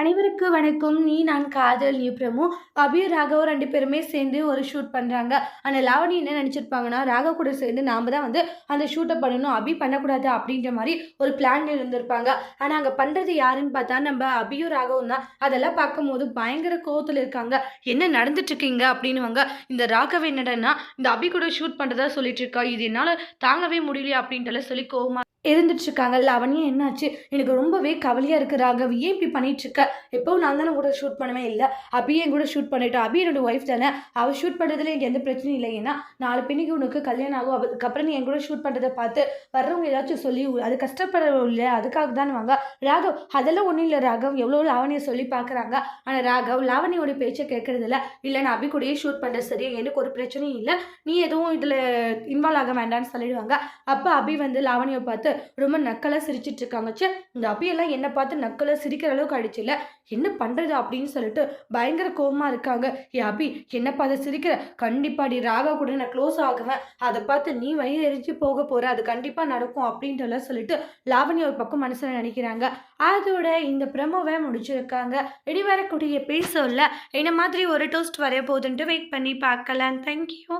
அனைவருக்கும் வணக்கம். நீ நான் காதல் நீ பிரமு. அபியும் ராகவும் ரெண்டு பேருமே சேர்ந்து ஒரு ஷூட் பண்ணுறாங்க ஆனால் லாவணி என்ன நினச்சிருப்பாங்கன்னா ராகவ் கூட சேர்ந்து நாம் தான் வந்து அந்த ஷூட்டை பண்ணணும். அபி பண்ணக்கூடாது அப்படின்ற மாதிரி ஒரு பிளான் இருந்திருப்பாங்க. ஆனால் அங்கே பண்ணுறது யாருன்னு பார்த்தா நம்ம அபியும் ராகவும் தான். அதெல்லாம் பார்க்கும்போது பயங்கர கோவத்தில் இருக்காங்க. என்ன நடந்துட்டுருக்கீங்க அப்படின்னுவாங்க. இந்த ராகவ் என்னடன்னா இந்த அபி கூட ஷூட் பண்ணுறதா சொல்லிட்டு இருக்கா? இது என்னால் தாங்கவே முடியலையா அப்படின்ட்டு சொல்லி கோவமாக இருந்துட்டு இருக்காங்க என்னாச்சு? எனக்கு ரொம்பவே கவலையாக இருக்குது ராகவ். ஏன் இப்படி பண்ணிகிட்ருக்க எப்போவும் நான் தானே கூட ஷூட் பண்ணவே இல்லை? அபியே என் கூட ஷூட் பண்ணிட்டோம். அபி என்னோட ஒய்ஃப் தானே. அவள் ஷூட் பண்ணுறதுல எனக்கு எந்த பிரச்சனையும் இல்லை. ஏன்னா நாலு பெண்ணுக்கு உனக்கு கல்யாணம் ஆகும். அதுக்கப்புறம் நீ என் கூட ஷூட் பண்ணுறதை பார்த்து வர்றவங்க ஏதாச்சும் சொல்லி அது கஷ்டப்படவும் இல்லை அதுக்காக தான் வாங்க. ராகவ் அதெல்லாம் ஒன்றும் இல்லை ராகவ். எவ்வளோ லாவணியை சொல்லி பார்க்குறாங்க. ஆனால் ராகவ் லாவணியோட பேச்சை கேட்குறதில்ல இல்லை நான் அபி கூடயே ஷூட் பண்ணுறது சரி எனக்கு ஒரு பிரச்சனையும் இல்லை. நீ எதுவும் இதில் இன்வால்வ் ஆக வேண்டாம்னு சொல்லிடுவாங்க. அப்போ அபி வந்து லாவணியை பார்த்து ரொம்ப நக்கலாக சிரிச்சிட்டு இருக்காங்க. ச்சே இந்த அபியெல்லாம் என்னை பார்த்து நக்கலாக சிரிக்கிற அளவுக்கு ஆயிடுச்சுல்ல என்ன பண்ணுறது அப்படின்னு சொல்லிட்டு பயங்கர கோபமாக இருக்காங்க. ஏ அபி என்ன பார்த்து சிரிக்கிற? கண்டிப்பாடி ராகா கூட நான் க்ளோஸ் ஆகுவேன். அதை பார்த்து நீ வயிறு எரிஞ்சு போக போகிற அது கண்டிப்பாக நடக்கும் அப்படின்றலாம் சொல்லிட்டு லாவணி ஒரு பக்கம் மனசில் நினைக்கிறாங்க. அதோட இந்த ப்ரமோவை முடிச்சிருக்காங்க. இனி வரக்கூடிய பேசல என்ன மாதிரி ஒரு டோஸ்ட் வரைய போகுதுன்ட்டு வெயிட் பண்ணி பார்க்கலாம். தேங்க்யூ